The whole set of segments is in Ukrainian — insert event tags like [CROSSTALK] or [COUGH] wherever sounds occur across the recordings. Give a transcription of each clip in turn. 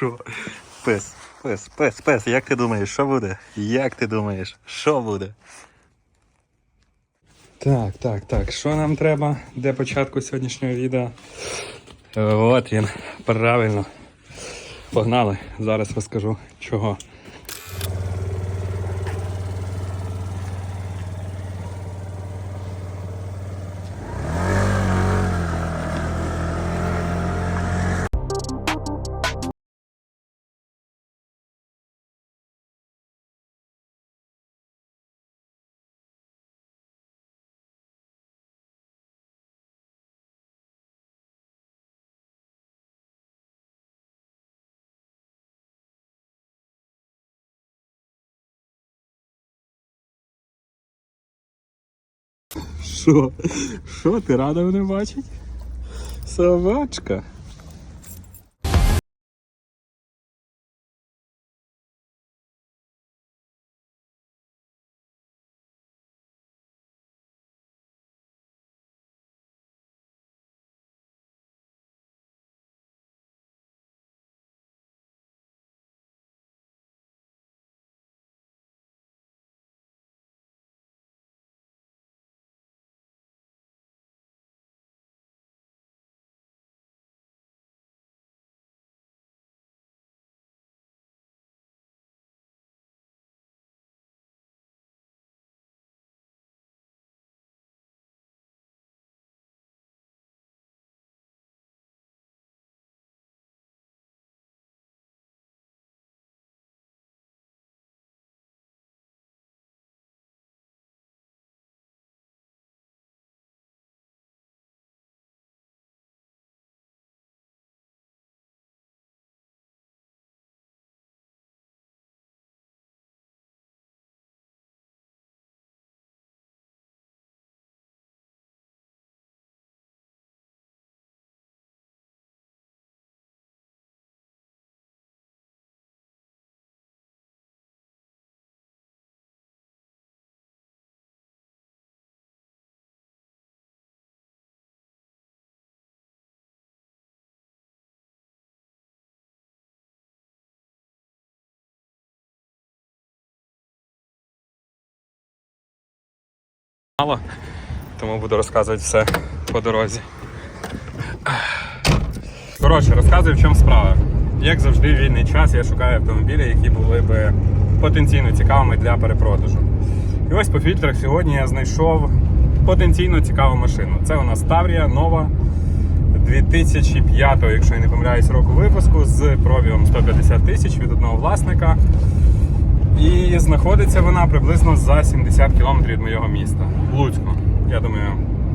Що? Пес, пес, пес, пес, як ти думаєш, що буде? Як ти думаєш, що буде? Так, так, так. Що нам треба для початку сьогоднішнього відео? Е, От він, правильно. Погнали. Зараз розкажу чого. Що? Що, ти рада мене бачить? Собачка. Мало, тому буду розказувати все по дорозі. Коротше, розказую, в чому справа. Як завжди, в вільний час я шукаю автомобілі, які були б потенційно цікавими для перепродажу. І ось по фільтрах сьогодні я знайшов потенційно цікаву машину. Це у нас Таврія нова 2005, якщо я не помиляюсь, року випуску з пробігом 150 тисяч від одного власника. І знаходиться вона приблизно за 70 кілометрів від моєго міста в Луцьку. Я думаю,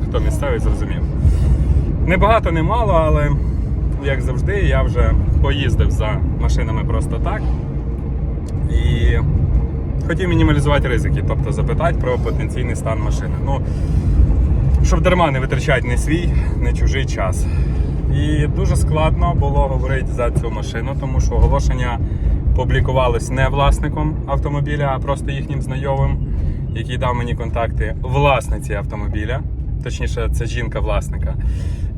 хто місцевий зрозумів. Не багато, не мало, але як завжди, я вже поїздив за машинами просто так. І хотів мінімалізувати ризики, тобто запитати про потенційний стан машини. Ну, щоб дарма не витрачати не свій, не чужий час. І дуже складно було говорити за цю машину, тому що оголошення публікувалось не власником автомобіля, а просто їхнім знайомим, який дав мені контакти власниці автомобіля. Точніше, це жінка власника.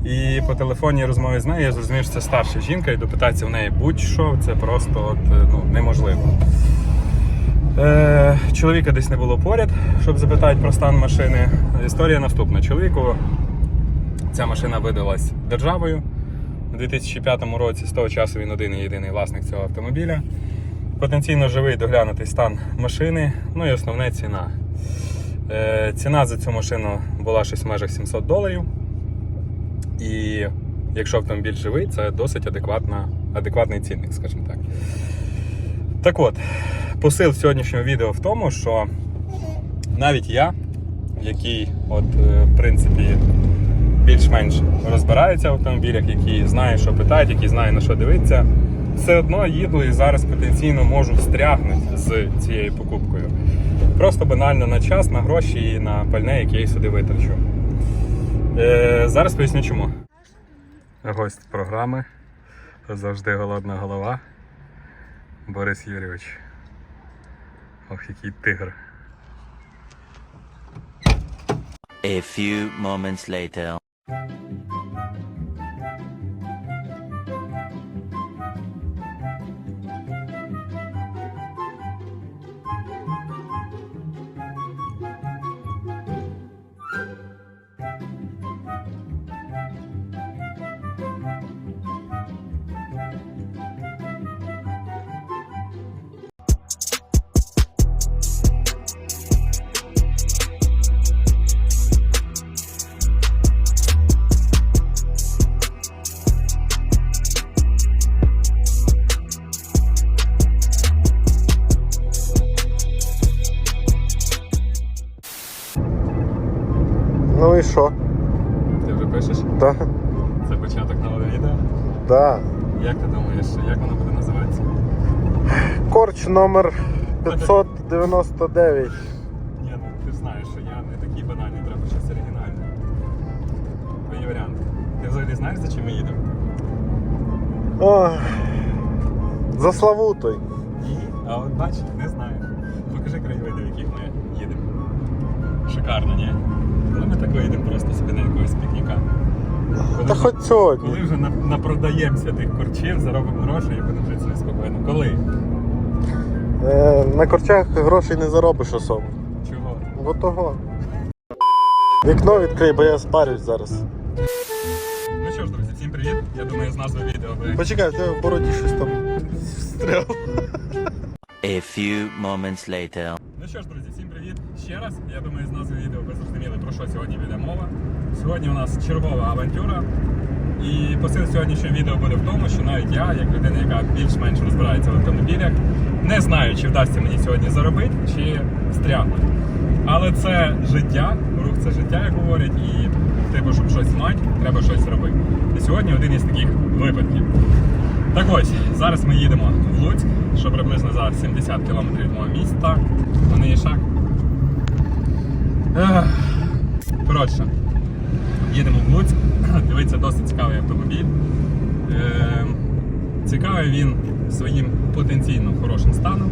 І по телефонній розмові з нею я зрозумів, що це старша жінка, і допитатися в неї будь-що це просто от, ну, неможливо. Е, чоловіка десь не було поряд, щоб запитати про стан машини. Історія наступна. Чоловіку ця машина видалась державою у 2005 році. З того часу він один і єдиний власник цього автомобіля. Потенційно живий доглянутий стан машини. Ну і основне ціна. Е, ціна за цю машину була щось в межах 700 доларів. І якщо автомобіль живий, це досить адекватна, адекватний цінник, скажімо так. Так от, посил сьогоднішнього відео в тому, що навіть я, який, от, е, в принципі, більш-менш розбирається в автомобілях, який знає, що питають, який знає на що дивитися, все одно їду і зараз потенційно можу встрягнути з цією покупкою. Просто банально на час, на гроші і на пальне, яке я сюди витрачу. Е, зараз поясню чому. Гость програми. Завжди голодна голова. Борис Юрійович. Ох, який тигр. A few moments later. Thank you. Корч номер 599. Ні, ну ти знаєш, що я не такий банальний, треба щось оригінальне. Твої варіанти. Ти взагалі знаєш, за чим ми їдемо? Ой. За Славутою. Ні. А от бач, не знаєш. Покажи краєвиди, в яких ми їдемо. Шикарно, ні? Ну ми так виїдемо просто собі на якогось пікніка. Коли Та вже- хоч сьогодні. Коли вже на- напродаємося тих корчів, заробимо гроші і будемо жити собі спокійно. Коли? Е, на корчах грошей не заробиш особо. Чого? Бо того. Вікно відкрий, бо я спарюсь зараз. Ну що ж, друзі, всім привіт. Я думаю, з назви відео ви Почекай, в тебе в бороді щось там встряв. A few moments later. Ну що ж, друзі, всім привіт ще раз. Я думаю, з назви відео ви зрозуміли, про що сьогодні піде мова. Сьогодні у нас чергова авантюра. І посил сьогоднішнього відео буде в тому, що навіть я, як людина, яка більш-менш розбирається в автомобілях, не знаю, чи вдасться мені сьогодні заробити, чи стрягнути. Але це життя, рух це життя, як говорять, і типу, щоб щось мати, треба щось робити. І сьогодні один із таких випадків. Так ось, зараз ми їдемо в Луцьк, що приблизно за 70 кілометрів від мого міста. Вони є. Коротше, їдемо в Луцьк. [CLEARS THROAT] Дивиться досить цікавий автомобіль. Е, цікавий він своїм потенційно хорошим станом.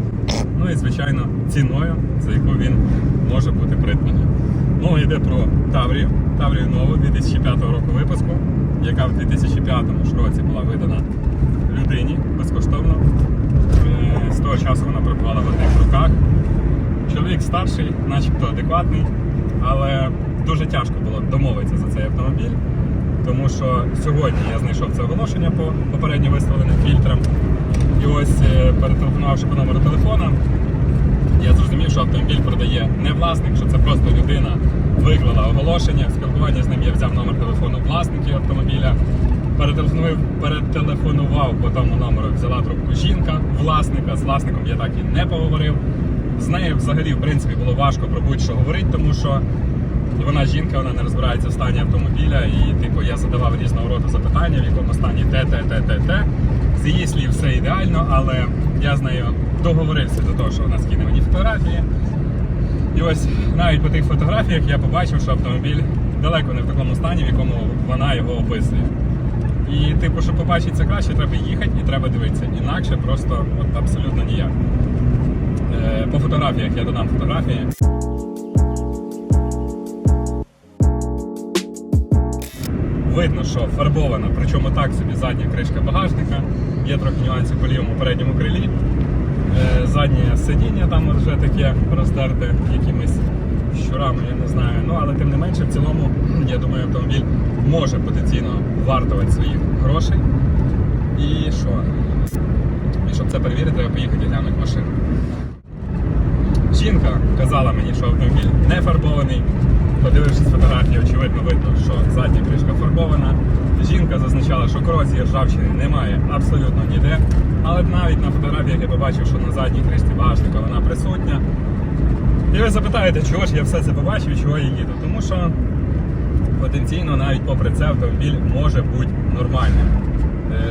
Ну і, звичайно, ціною, за яку він може бути придбаний. Мова йде про Таврію, Таврію нову 2005 року випуску, яка в 2005 році була видана людині безкоштовно. Е, З того часу вона перебувала в одних руках. Чоловік старший, начебто адекватний, але дуже тяжко було домовитися за цей автомобіль, тому що сьогодні я знайшов це оголошення по попередньо виставленим фільтрам. І ось е, перетелефонувавши по номеру телефона, я зрозумів, що автомобіль продає не власник, що це просто людина виклала оголошення. В спілкуванні з ним я взяв номер телефону власників автомобіля. Перетелефонував, перетелефонував по тому номеру, взяла трубку жінка, власника. З власником я так і не поговорив. З нею взагалі, в принципі, було важко про будь-що говорити, тому що вона жінка, вона не розбирається в стані автомобіля. І, типу, я задавав різного роду запитання, в якому стані те, те, те, те, те. З її слів все ідеально, але я з нею договорився до того, що вона скине мені фотографії. І ось навіть по тих фотографіях я побачив, що автомобіль далеко не в такому стані, в якому вона його описує. І, типу, щоб побачити це краще, треба їхати і треба дивитися. Інакше просто от, абсолютно ніяк. Е, по фотографіях я додам фотографії. Видно, що фарбована, причому так собі задня кришка багажника. Є трохи нюансів по лівому передньому крилі. Е, Заднє сидіння там вже таке роздерте якимись щурами, я не знаю. Ну, але тим не менше, в цілому, [CLEARS THROAT] я думаю, автомобіль може потенційно вартувати своїх грошей. І що? І щоб це перевірити, треба поїхати глянути машину. Жінка казала мені, що автомобіль не фарбований. Подивившись фотографії, очевидно видно, що задня кришка фарбована. Жінка зазначала, що корозії ржавчини немає абсолютно ніде. Але навіть на фотографіях я побачив, що на задній кришці багажника вона присутня. І ви запитаєте, чого ж я все це побачив чого я їду? Тому що потенційно навіть попри це автомобіль може бути нормальним.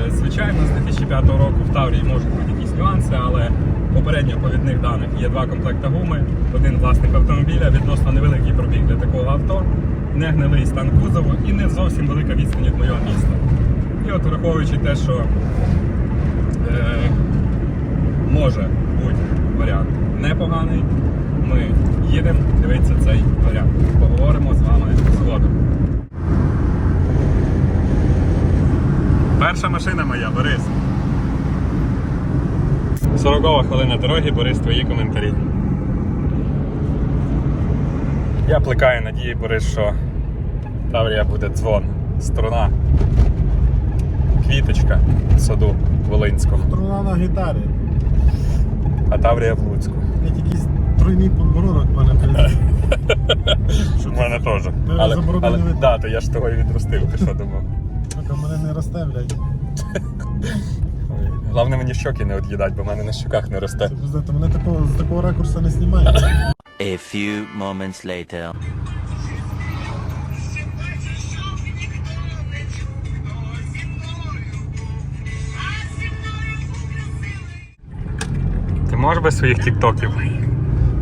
Е, Звичайно, з 2005 року в Таврії можуть бути якісь нюанси, але попередньо по відних даних є два комплекти гуми, один власник автомобіля, відносно невеликий пробіг для такого авто, не гнилий стан кузову і не зовсім велика відстань від моєго міста. І от враховуючи те, що е, може бути варіант непоганий, ми їдемо дивитися цей варіант. Поговоримо з вами згодом. Перша машина моя, Борис. 40 хвилина дороги, Борис, твої коментарі. Я плекаю надії, Борис, що Таврія буде дзвон, струна, квіточка в саду Волинського, Струна на гітарі. а Таврія в Луцьку. Як якийсь тройний подбородок в мене. У [LAUGHS] мене теж. Але, але да, то я ж того і відростив, ти що думав. Сука, мене не росте, [LAUGHS] Головне мені щоки не од'їдать, бо в мене на щоках не росте. Це, знаєте, мене такого, з такого ракурсу не знімає. A few moments later. Ти можеш без своїх тіктоків?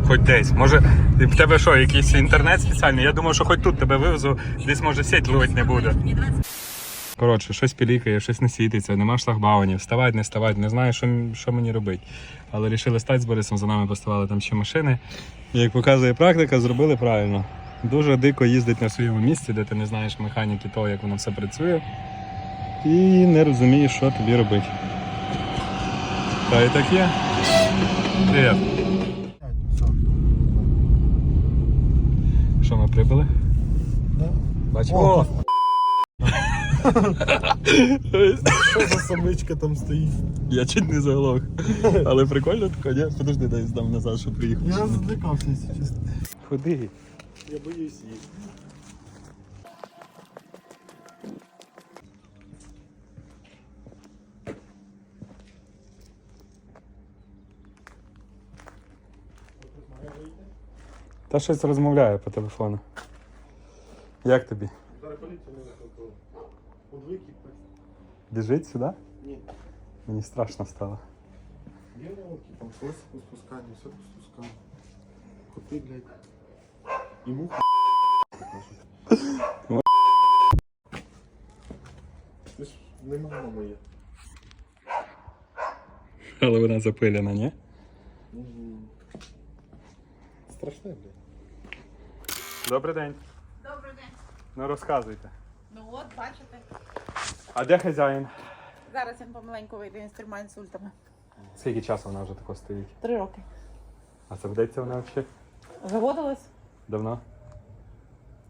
Хоч десь. Може, в тебе що, якийсь інтернет спеціальний? Я думаю, що хоч тут тебе вивезу, десь може сеть ловить не буде. Коротше, щось пілікає, щось не світиться, нема шлагбаунів, вставать, не вставать, не знаю, що, що мені робити. Але рішили стати з Борисом, за нами поставили там ще машини. І як показує практика, зробили правильно. Дуже дико їздить на своєму місці, де ти не знаєш механіки того, як воно все працює. І не розумієш, що тобі робити. Та і так є. Привіт. Що ми прибули? Бачимо. Що за самичка там стоїть? Я чуть не заглох. Але прикольно тако, ні? Подожди, дай здам назад, щоб приїхав. Я задикався, якщо чесно. Ходи. Я боюсь їх. Та щось розмовляє по телефону. Як тобі? Зараз поліцію не викликали. Подвиків так. Біжить сюди? Ні. Мені страшно стало. Є науки, там колеса по спусканню, все по спусканню. Коти, блядь. І муха. Це ж не мама моя. Але вона запилена, ні? Мгм. Страшне, блядь. Добрий день. Добрий день. Ну розказуйте. Ну от, бачите. А де хазяїн? Зараз він помаленьку вийде, він з трьома інсультами. Скільки часу вона вже тако стоїть? Три роки. А це вдається вона взагалі? Заводилась? Давно?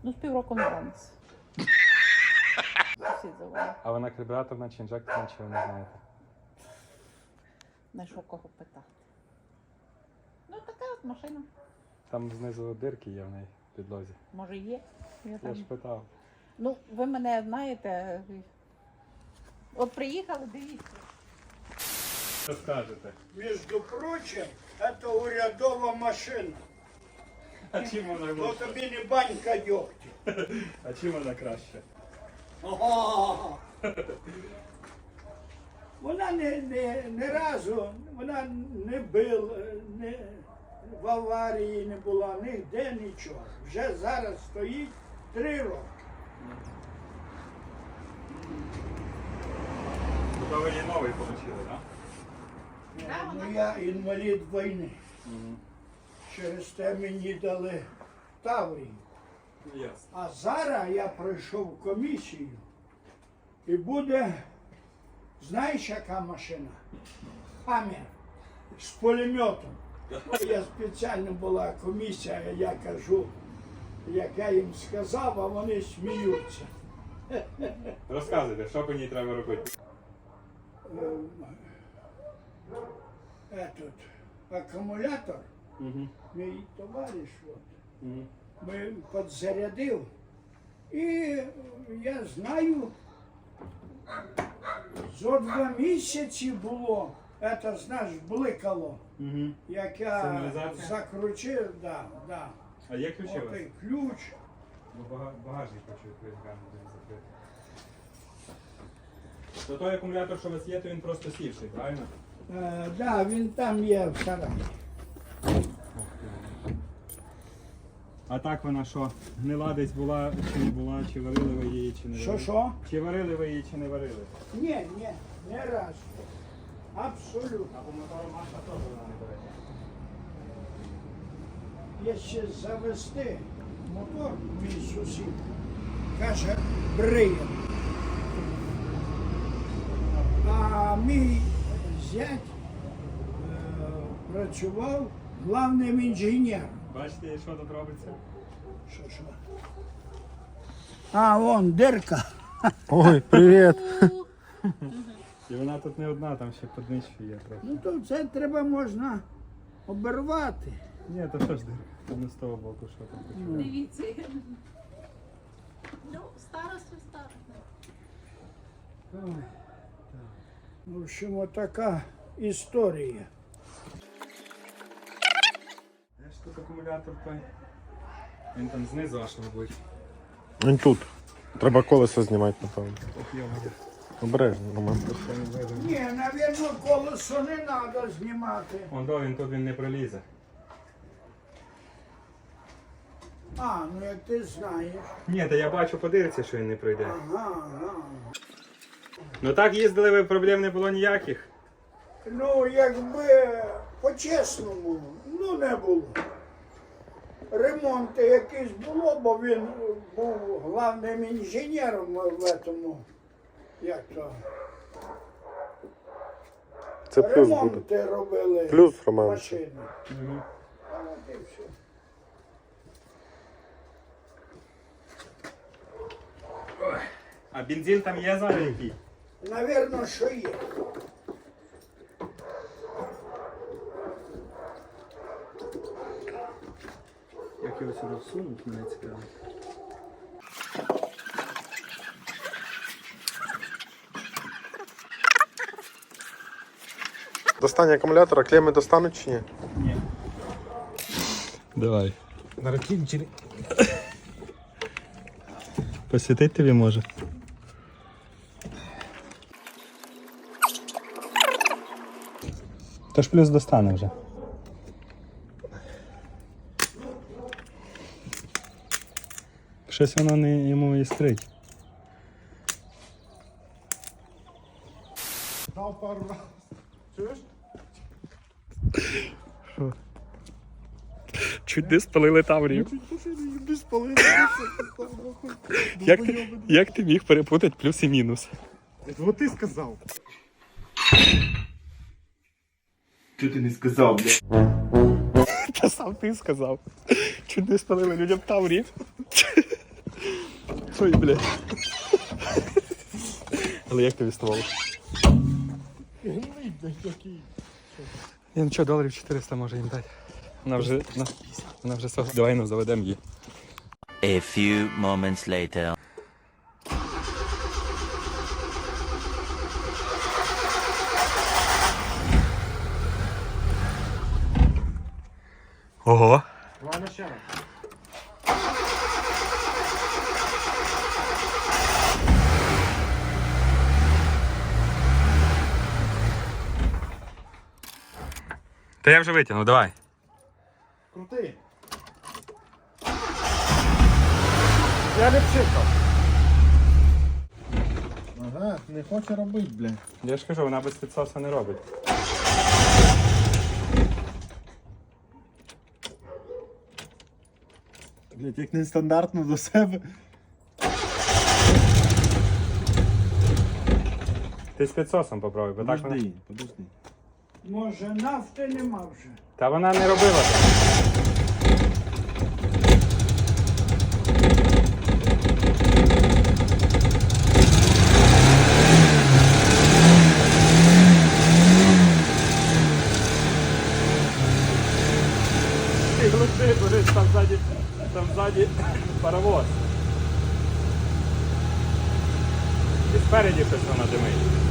Ну, з півроку не ранець. А вона карбюраторна чи інжекторна, чи ви не знаєте? Знайшов кого питати. Ну, така от машина. Там знизу дирки є в неї в підлозі. Може є. Я Я там... ж питав. Ну, ви мене знаєте. От приїхали, дивіться. Що скажете? Между прочим, это урядова машина. А чим вона То тобі не банька дьогтю. А чим вона краще? Ага. Вона не, не, не разу, вона не била, не, в аварії не була, ніде нічого. Вже зараз стоїть три роки. Її новий отримали, так? Ну, я інвалід війни. Через те мені дали Таврію. Ясно. А зараз я пройшов комісію і буде, знаєш, яка машина? Хаммер з пулеметом. Я спеціально була комісія, я кажу, як я їм сказав, а вони сміються. Розказуйте, що по ній треба робити? Ем, Этот, акумулятор, Угу. мій товариш, от, Угу. ми підзарядив. І я знаю, зо два місяці було, це знаєш, бликало, Угу. як я закрутив, да, да. А є ключі у ключ. Бо бага- багажник хочу відкрити. То той акумулятор, що у вас є, то він просто сівший, правильно? Е, да, він там є в сараї. А так вона що? Гнила десь була чи не була, чи варили ви її, чи не Що, варили? що? Чи варили ви її, чи не варили? Ні, ні, не раз. Абсолютно. А по мотору маша теж вона не бере. Якщо завести мотор, мій сусід, каже, бриє. А мій зять е, працював главним інженером. Бачите, що тут робиться? Що, що? А, вон дирка. Ой, привіт! [LAUGHS] І вона тут не одна, там ще під нижчою є трохи. Ну то це треба можна обірвати. Ні, то що ж дирка? Там не з того боку, що там починає. Дивіться. Ну, старость старость. В общем, отака історія. Де ж тут акумулятор той? Він там знизу аж мабуть. Він тут. Треба колесо знімати, напевно. Ох, йомає. Обережно, Роман. Ні, навірно, колесо не треба знімати. Он до він тут він не пролізе. А, ну як ти знаєш. Ні, та я бачу по дирці, що він не пройде. Ага, ага. Ну так їздили ви, проблем не було ніяких. Ну, якби по-чесному, ну не було. Ремонти якісь було, бо він був головним інженером в цьому. Як то? Це плюс буде. Ремонти робили Плюс, Роман. машини. А от і все. А бензин там є зараз який? Навірно, що є. Як його сюди всунуть, мене цікаво. Достання акумулятора, клеми достануть чи ні? Давай. Наратин через... Посвітить тобі може. Тож плюс достане вже. Щось воно не йому іскрить. Дав пару разів. Чуєш? Чуть не спалили таврію. Без половини. Як ти, як ти міг перепутати плюс і мінус? Вот ти сказав. Чого ти не сказав, бля? [LAUGHS] Та сам ти сказав. Чуть не спалили людям таврі. [LAUGHS] Ой, бля. [LAUGHS] Але як тобі ствол? Я ну що, доларів 400 може їм дати. Вона вже, вона, вона вже Давай ну заведемо її. A few moments later. Ого. Ладно, ще раз. Та я вже витягнув, давай. Крути. Я не пшикав. Ага, не хоче робити, бля. Я ж кажу, вона без підсоса не робить. Блять, як нестандартно до себе. Ти з підсосом попробуй, бо так вона... Подожди, подожди. Може, нафти нема вже. Та вона не робила так. Ти будеш там ззаді, там ззаді паровоз. І спереді щось вона димить.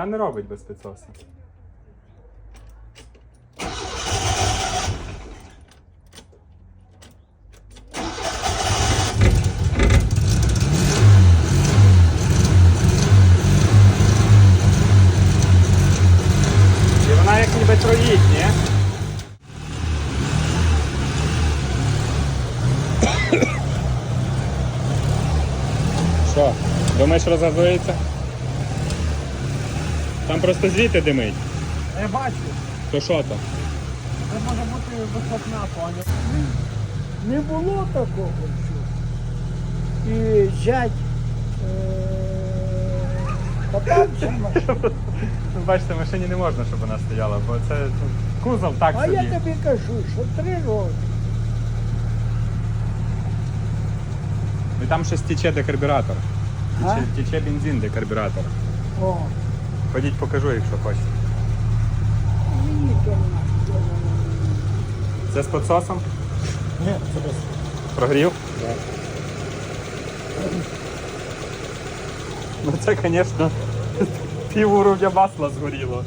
Вона не робить без підсоса. Вона як ніби троїть? Що, думаєш розгазується? Там просто звідти димить. Я бачу. То що то? Це може бути вихлопна, поняв. Не було такого. що. І зять е. Ну, [LAUGHS] Бачите, машині не можна, щоб вона стояла, бо це ну, кузов так А собі. я тобі кажу, що три роки. І там щось тече декарбюратор. А? Тече, тече бензин декарбюратор. О, Ходіть покажу, якщо хочете. Це з підсосом? Ні, це без. Прогрів? Ну це, звісно, пів уровня масла згоріло.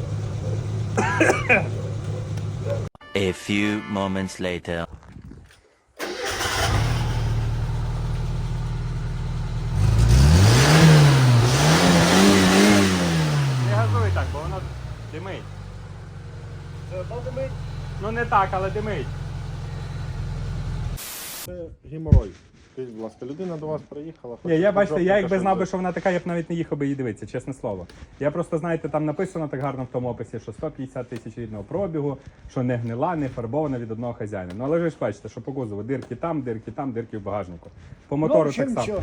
A few moments later. Ну не так, але димить. Це геморой. Скажіть, будь ласка, людина до вас приїхала. Ні, я бачите, я якби знав би, що вона така, я б навіть не їхав би її дивитися, чесне слово. Я просто, знаєте, там написано так гарно в тому описі, що 150 тисяч рідного пробігу, що не гнила, не фарбована від одного хазяїна. Ну але ви ж бачите, що по кузову дирки там, дирки там, дирки в багажнику. По Ну, в мотору так само. все.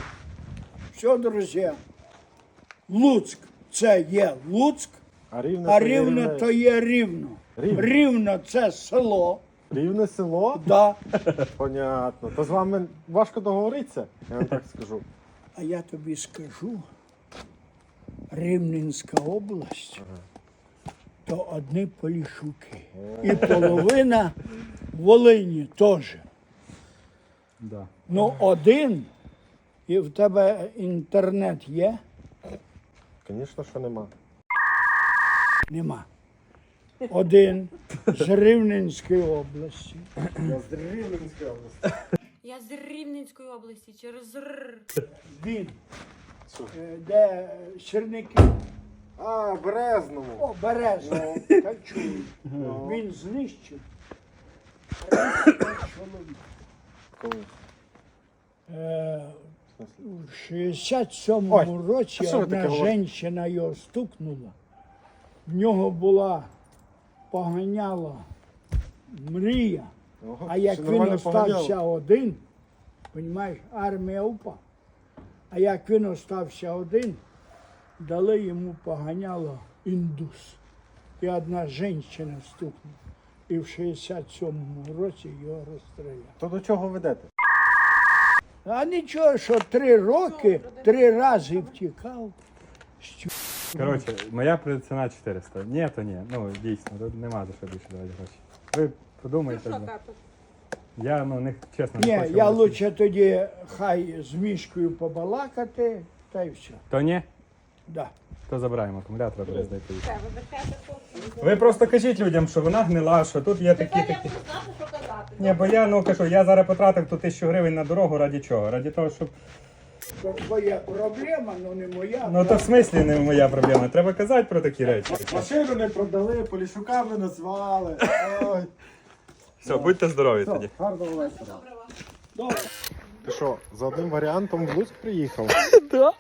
Все, друзі. Луцьк це є Луцьк, А рівне, а то є рівне то є рівно. Рівне. Рівно це село. Рівне село? Да. [LAUGHS] Понятно. То з вами важко договоритися, я вам так скажу. А я тобі скажу, Рівненська область то одні полішуки. І половина Волині теж. Да. Ну, один, і в тебе інтернет є? Звісно, що нема. Нема. Один з Рівненської області. Я з Рівненської області. Я з Рівненської області через Р. Він. е, Де Черники. А, Березному. О, Березно. Та чую. Він знищив. 35 чоловік. Е, В? У 67-му році що ви одна говорите? жінка його стукнула. В нього була поганяла мрія. Ого, А як він остався один, розумієш, армія упа. А як він остався один, дали йому поганяло індус. І одна жінка стукнула. І в 67-му році його розстріляли. То до чого ведете? А нічого, що три роки, три рази втікав. Коротше, моя ціна 400. Ні, то ні. Ну дійсно, тут нема за що більше давати гроші. Ви подумайте. бо я ну не чесно не Ні, хочу. я вас- лучше тоді хай з мішкою побалакати, та й все. То ні, Да. то забираємо акумулятор, а здайте. Ви просто кажіть людям, що вона гнила, що тут є такі такі. Ні, бо я ну кажу, я зараз потратив ту тисячу гривень на дорогу раді чого? Раді того, щоб. То твоя проблема, ну не моя. Ну то в смислі не моя проблема. Треба казати про такі речі. Машину не продали, полішуками назвали. Ой. Все, будьте здорові Все, тоді. гарного вечора. Добре. Ти що, за одним варіантом в Луцьк приїхав? [LAUGHS]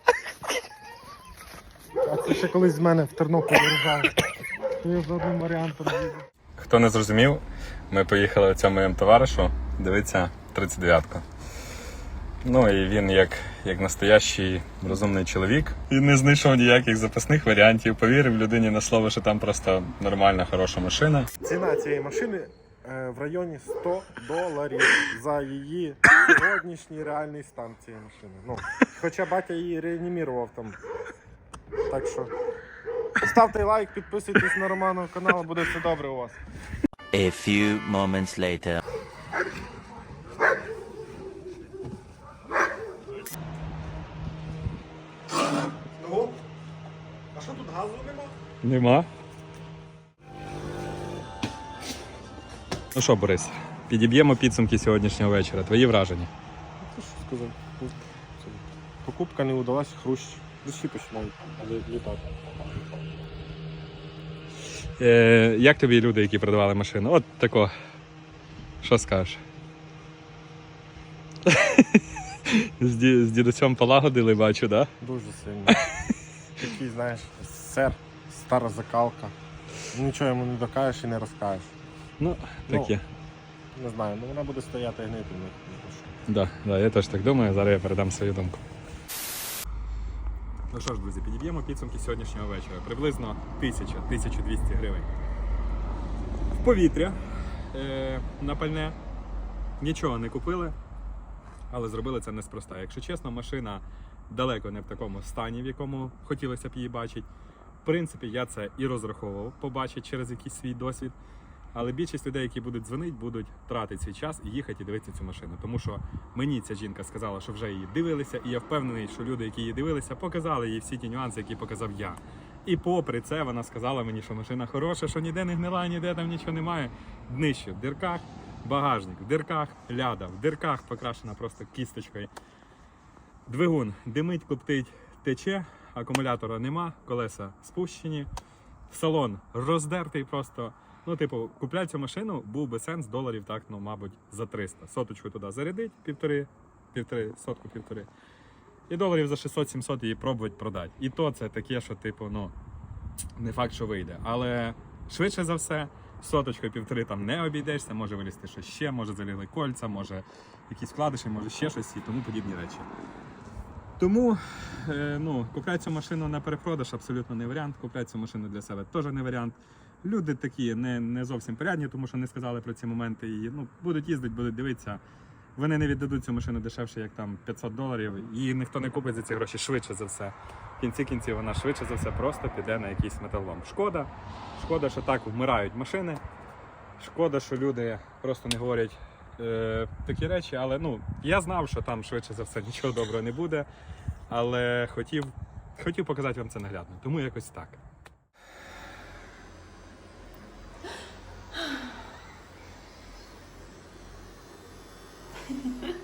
А це ще колись з мене в Тернопіль виїжджав. То я за одним варіантом їду. Хто не зрозумів, ми поїхали цьому моєму товаришу, дивиться 39-ку. Ну і він, як, як настоящий розумний чоловік, він не знайшов ніяких запасних варіантів, повірив людині на слово, що там просто нормальна, хороша машина. Ціна цієї машини е, в районі 100 доларів за її сьогоднішній реальний стан цієї машини. Ну, хоча батя її реанімірував там. Так що ставте лайк, підписуйтесь на Романов канал, буде все добре у вас. A few moments later. Ну, а що тут газу нема? Ну що, Борис, підіб'ємо підсумки сьогоднішнього вечора. Твої враження. Що сказав? Ну, Покупка не удалась, хрущ. Душі починають лі- літати. Е, як тобі люди, які продавали машину? От тако. Що скажеш? з, ді, з дідусем полагодили, бачу, да? Дуже сильно. Такий, знаєш, сер, стара закалка. Нічого йому не докажеш і не розкажеш. Ну, таке. Не знаю, ну вона буде стояти і гнити. ну, ну. Да, да, я теж так думаю. Зараз я передам свою думку. Ну що ж, друзі, підіб'ємо підсумки сьогоднішнього вечора. Приблизно 1000-1200 гривень. В повітря е, на пальне. Нічого не купили, але зробили це неспроста. Якщо чесно, машина далеко не в такому стані, в якому хотілося б її бачити. В принципі, я це і розраховував побачити через якийсь свій досвід. Але більшість людей, які будуть дзвонити, будуть тратити свій час і їхати і дивитися цю машину. Тому що мені ця жінка сказала, що вже її дивилися, і я впевнений, що люди, які її дивилися, показали їй всі ті нюанси, які показав я. І попри це вона сказала мені, що машина хороша, що ніде не гнила, ніде там нічого немає. Днище в дирках, багажник, в дирках ляда, в дирках покрашена просто кісточкою. Двигун димить, коптить, тече, акумулятора нема, колеса спущені. Салон роздертий просто. Ну, типу, купляти цю машину був би сенс доларів, так, ну, мабуть, за 300. Соточку туди зарядить, півтори, півтори, сотку півтори. І доларів за 600-700 її пробувати продати. І то це таке, що, типу, ну, не факт, що вийде. Але швидше за все, соточкою півтори там не обійдешся, може вилізти щось ще, може залізли кольця, може якісь вкладиші, може ще щось і тому подібні речі. Тому е, ну, купляти цю машину на перепродаж абсолютно не варіант. Купляти цю машину для себе теж не варіант. Люди такі не, не зовсім порядні, тому що не сказали про ці моменти. І ну, будуть їздити, будуть дивитися. Вони не віддадуть цю машину дешевше, як там 500 доларів, і ніхто не купить за ці гроші швидше за все. В кінці кінців вона швидше за все просто піде на якийсь металолом. Шкода. Шкода, що так вмирають машини. Шкода, що люди просто не говорять е, такі речі, але ну, я знав, що там швидше за все нічого доброго не буде. Але хотів, хотів показати вам це наглядно. Тому якось так. [LAUGHS]